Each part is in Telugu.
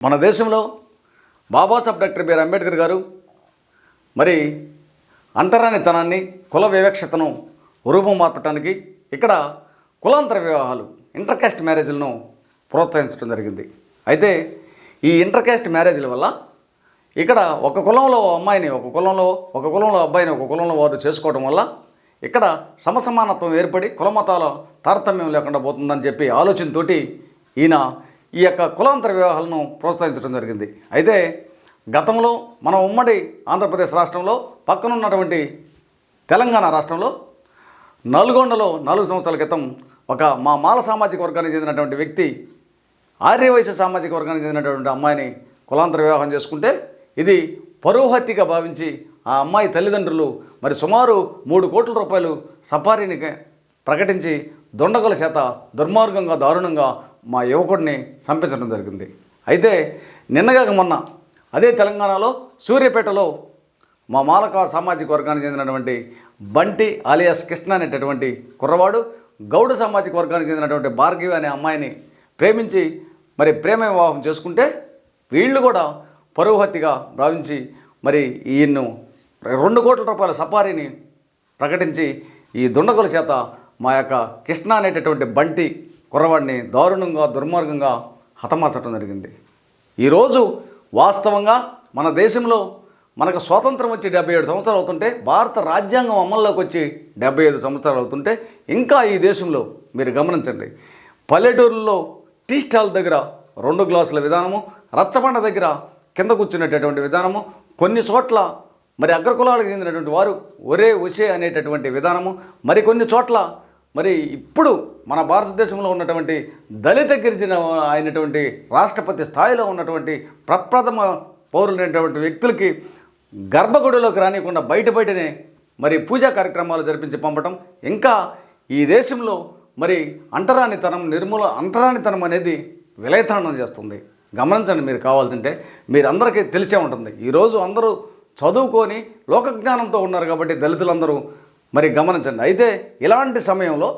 మన దేశంలో బాబాసాహెబ్ డాక్టర్ బిఆర్ అంబేద్కర్ గారు మరి అంటరానితనాన్ని కుల వివక్షతను రూపం మార్పటానికి ఇక్కడ కులాంతర వివాహాలు ఇంటర్కాస్ట్ మ్యారేజ్లను ప్రోత్సహించడం జరిగింది. అయితే ఈ ఇంటర్కాస్ట్ మ్యారేజ్ల వల్ల ఇక్కడ ఒక కులంలో అమ్మాయిని ఒక కులంలో ఒక కులంలో అబ్బాయిని ఒక కులంలో వారు చేసుకోవడం వల్ల ఇక్కడ సమసమానత్వం ఏర్పడి కులమతాల తారతమ్యం లేకుండా పోతుందని చెప్పి ఆలోచనతోటి ఈయన ఈ యొక్క కులాంతర వివాహాలను ప్రోత్సహించడం జరిగింది. అయితే గతంలో మన ఉమ్మడి ఆంధ్రప్రదేశ్ రాష్ట్రంలో పక్కనున్నటువంటి తెలంగాణ రాష్ట్రంలో నల్గొండలో నాలుగు సంవత్సరాల క్రితం ఒక మా మాల సామాజిక వర్గానికి చెందినటువంటి వ్యక్తి ఆర్యవైశ్య సామాజిక వర్గానికి చెందినటువంటి అమ్మాయిని కులాంతర వివాహం చేసుకుంటే ఇది పరోహత్యగా భావించి ఆ అమ్మాయి తల్లిదండ్రులు మరి సుమారు మూడు కోట్ల రూపాయలు సఫారీని ప్రకటించి దొండగల చేత దుర్మార్గంగా దారుణంగా మా యువకుడిని చంపించడం జరిగింది. అయితే నిన్నగాక మొన్న అదే తెలంగాణలో సూర్యాపేటలో మా మాలక సామాజిక వర్గానికి చెందినటువంటి బంటి ఆలియాస్ కృష్ణ అనేటటువంటి కుర్రవాడు గౌడ సామాజిక వర్గానికి చెందినటువంటి భార్గవి అనే అమ్మాయిని ప్రేమించి మరి ప్రేమ వివాహం చేసుకుంటే వీళ్ళు కూడా పరువు హత్యగా భావించి మరి ఈయన్ను రెండు కోట్ల రూపాయల సఫారీని ప్రకటించి ఈ దుండగుల చేత మా యొక్క కృష్ణ అనేటటువంటి బంటి కుర్రవాడిని దారుణంగా దుర్మార్గంగా హతమార్చడం జరిగింది. ఈరోజు వాస్తవంగా మన దేశంలో మనకు స్వాతంత్రం వచ్చి డెబ్బై ఏడు సంవత్సరాలు అవుతుంటే భారత రాజ్యాంగం అమల్లోకి వచ్చి డెబ్బై ఐదు సంవత్సరాలు అవుతుంటే ఇంకా ఈ దేశంలో మీరు గమనించండి. పల్లెటూరులో టీ స్టాల్ దగ్గర రెండు గ్లాసుల విధానము రచ్చబండ దగ్గర కింద కూర్చునేటటువంటి విధానము కొన్ని చోట్ల మరి అగ్రకులాలకు చెందినటువంటి వారు ఒరే ఒసే అనేటటువంటి విధానము మరి కొన్ని చోట్ల మరి ఇప్పుడు మన భారతదేశంలో ఉన్నటువంటి దళిత గిరిజన అయినటువంటి రాష్ట్రపతి స్థాయిలో ఉన్నటువంటి ప్రప్రథమ పౌరులైనటువంటి వ్యక్తులకి గర్భగుడిలోకి రానియకుండా బయట బయటనే మరి పూజా కార్యక్రమాలు జరిపించి పంపటం. ఇంకా ఈ దేశంలో మరి అంటరానితనం నిర్మూల అంటరానితనం అనేది విలయతాండం చేస్తుంది. గమనించండి మీరు కావాల్సింటే. మీరందరికీ తెలిసే ఉంటుంది. ఈరోజు అందరూ చదువుకొని లోకజ్ఞానంతో ఉన్నారు కాబట్టి దళితులందరూ మరి గమనించండి. అయితే ఇలాంటి సమయంలో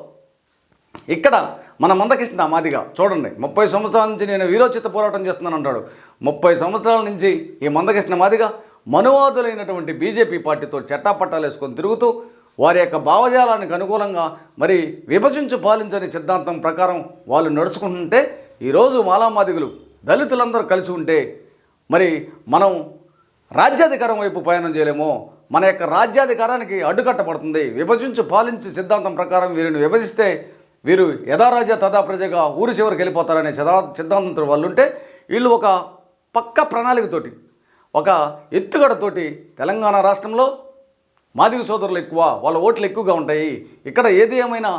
ఇక్కడ మన మందకృష్ణ మాదిగా చూడండి. ముప్పై సంవత్సరాల నుంచి నేను వీరోచిత పోరాటం చేస్తున్నాను అంటాడు. ముప్పై సంవత్సరాల నుంచి ఈ మందకృష్ణ మాదిగా మనువాదులైనటువంటి బీజేపీ పార్టీతో చట్టాపట్టాలు వేసుకొని తిరుగుతూ వారి యొక్క భావజాలానికి అనుకూలంగా మరి విభజించి పాలించని సిద్ధాంతం ప్రకారం వాళ్ళు నడుచుకుంటుంటే ఈరోజు మాలామాదిగులు దళితులందరూ కలిసి ఉంటే మరి మనం రాజ్యాధికారం వైపు ప్రయాణం చేయలేమో మన యొక్క రాజ్యాధికారానికి అడ్డుకట్టబడుతుంది. విభజించు పాలించి సిద్ధాంతం ప్రకారం వీరిని విభజిస్తే వీరు యథారాజ తదా ప్రజగా ఊరి చివరికి వెళ్ళిపోతారనే సిద్ధా సిద్ధాంతంతో వాళ్ళు ఉంటే వీళ్ళు ఒక పక్క ప్రణాళికతోటి ఒక ఎత్తుగడతోటి తెలంగాణ రాష్ట్రంలో మాదిగ సోదరులు ఎక్కువ వాళ్ళ ఓట్లు ఎక్కువగా ఉంటాయి. ఇక్కడ ఏది ఏమైనా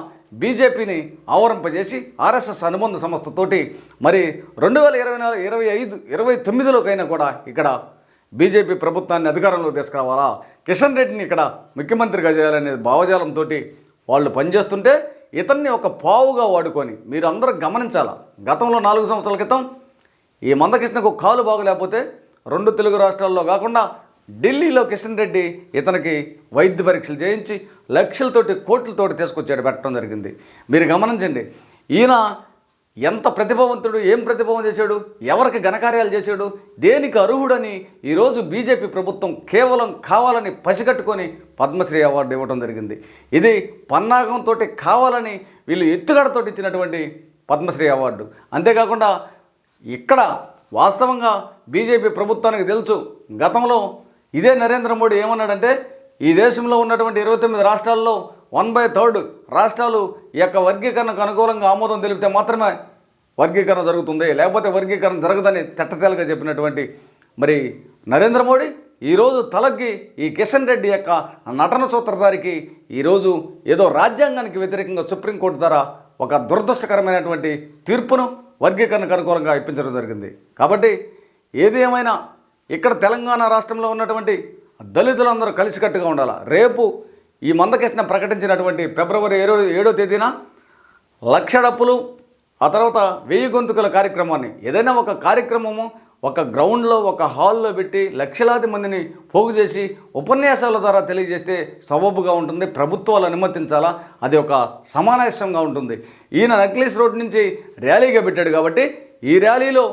బీజేపీని ఆవరింపజేసి ఆర్ఎస్ఎస్ అనుబంధ సంస్థతోటి మరి రెండు వేల ఇరవై నాలుగు ఇరవై ఐదు ఇరవై తొమ్మిదిలోకైనా కూడా ఇక్కడ బీజేపీ ప్రభుత్వాన్ని అధికారంలోకి తీసుకురావాలా? కిషన్ రెడ్డిని ఇక్కడ ముఖ్యమంత్రిగా చేయాలనే భావజాలంతో వాళ్ళు పనిచేస్తుంటే ఇతన్ని ఒక పావుగా వాడుకొని మీరు అందరూ గమనించాలా. గతంలో నాలుగు సంవత్సరాల క్రితం ఈ మందకృష్ణకు కాలు బాగలేకపోతే రెండు తెలుగు రాష్ట్రాల్లో కాకుండా ఢిల్లీలో కిషన్ రెడ్డి ఇతనికి వైద్య పరీక్షలు చేయించి లక్షలతోటి కోట్లతోటి తీసుకొచ్చాడు పెట్టడం జరిగింది. మీరు గమనించండి ఈయన ఎంత ప్రతిభావంతుడు ఏం ప్రతిభావం చేశాడు ఎవరికి ఘనకార్యాలు చేశాడు దేనికి అర్హుడని ఈరోజు బీజేపీ ప్రభుత్వం కేవలం కావాలని పసిగట్టుకొని పద్మశ్రీ అవార్డు ఇవ్వడం జరిగింది. ఇది పన్నాగంతో కావాలని వీళ్ళు ఎత్తుగడతోటి ఇచ్చినటువంటి పద్మశ్రీ అవార్డు. అంతేకాకుండా ఇక్కడ వాస్తవంగా బీజేపీ ప్రభుత్వానికి తెలుసు గతంలో ఇదే నరేంద్ర మోడీ ఏమన్నాడంటే ఈ దేశంలో ఉన్నటువంటి ఇరవై తొమ్మిది రాష్ట్రాల్లో వన్ బై థర్డ్ రాష్ట్రాలు ఈ యొక్క వర్గీకరణకు అనుకూలంగా ఆమోదం తెలిపితే మాత్రమే వర్గీకరణ జరుగుతుంది. లేకపోతే వర్గీకరణ జరగదని తెట్టతేలుగా చెప్పినటువంటి మరి నరేంద్ర మోడీ ఈరోజు తలకి ఈ కిషన్ రెడ్డి యొక్క నటన సూత్రధారికి ఈరోజు ఏదో రాజ్యాంగానికి వ్యతిరేకంగా సుప్రీంకోర్టు ద్వారా ఒక దురదృష్టకరమైనటువంటి తీర్పును వర్గీకరణకు అనుకూలంగా ఇప్పించడం జరిగింది. కాబట్టి ఏది ఏమైనా ఇక్కడ తెలంగాణ రాష్ట్రంలో ఉన్నటువంటి దళితులందరూ కలిసికట్టుగా ఉండాలి? రేపు ఈ మందకృష్ణ ప్రకటించినటువంటి ఫిబ్రవరి ఏడో ఏడో తేదీన లక్ష డప్పులు ఆ తర్వాత వెయ్యి గొంతుకల కార్యక్రమాన్ని ఏదైనా ఒక కార్యక్రమము ఒక గ్రౌండ్లో ఒక హాల్లో పెట్టి లక్షలాది మందిని పోగు చేసి ఉపన్యాసాల ద్వారా తెలియజేస్తే సబబుగా ఉంటుంది ప్రభుత్వాలు అనుమతించాలా అది ఒక సమావేశంగా ఉంటుంది. ఈయన నక్లీస్ రోడ్ నుంచి ర్యాలీగా పెట్టాడు కాబట్టి ఈ ర్యాలీలో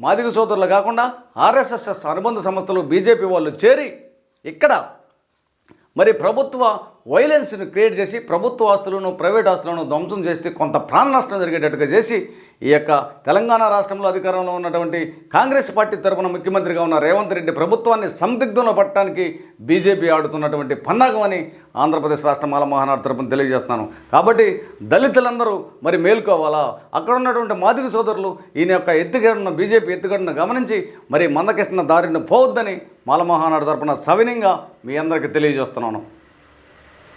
మాదిగ సోదరులు కాకుండా ఆర్ఎస్ఎస్ అనుబంధ సంస్థలు బీజేపీ వాళ్ళు చేరి ఇక్కడ మరి ప్రభుత్వ వైలెన్స్ని క్రియేట్ చేసి ప్రభుత్వ ఆస్తులను ప్రైవేట్ ఆస్తులను ధ్వంసం చేస్తే కొంత ప్రాణ నష్టం జరిగేటట్టుగా చేసి ఈ యొక్క తెలంగాణ రాష్ట్రంలో అధికారంలో ఉన్నటువంటి కాంగ్రెస్ పార్టీ తరఫున ముఖ్యమంత్రిగా ఉన్న రేవంత్ రెడ్డి ప్రభుత్వాన్ని సందిగ్ధంలో పట్టడానికి బీజేపీ ఆడుతున్నటువంటి పన్నాగమని ఆంధ్రప్రదేశ్ రాష్ట్ర మాల మహానాడు తెలియజేస్తున్నాను. కాబట్టి దళితులందరూ మరి మేల్కోవాలా? అక్కడ ఉన్నటువంటి మాదిగ సోదరులు ఈయన యొక్క ఎత్తుగడను బీజేపీ ఎత్తుగడను గమనించి మరి మందకృష్ణ దారిని పోవద్దని మాల మహానాడు తరపున సవినయంగా మీ అందరికీ తెలియజేస్తున్నాను.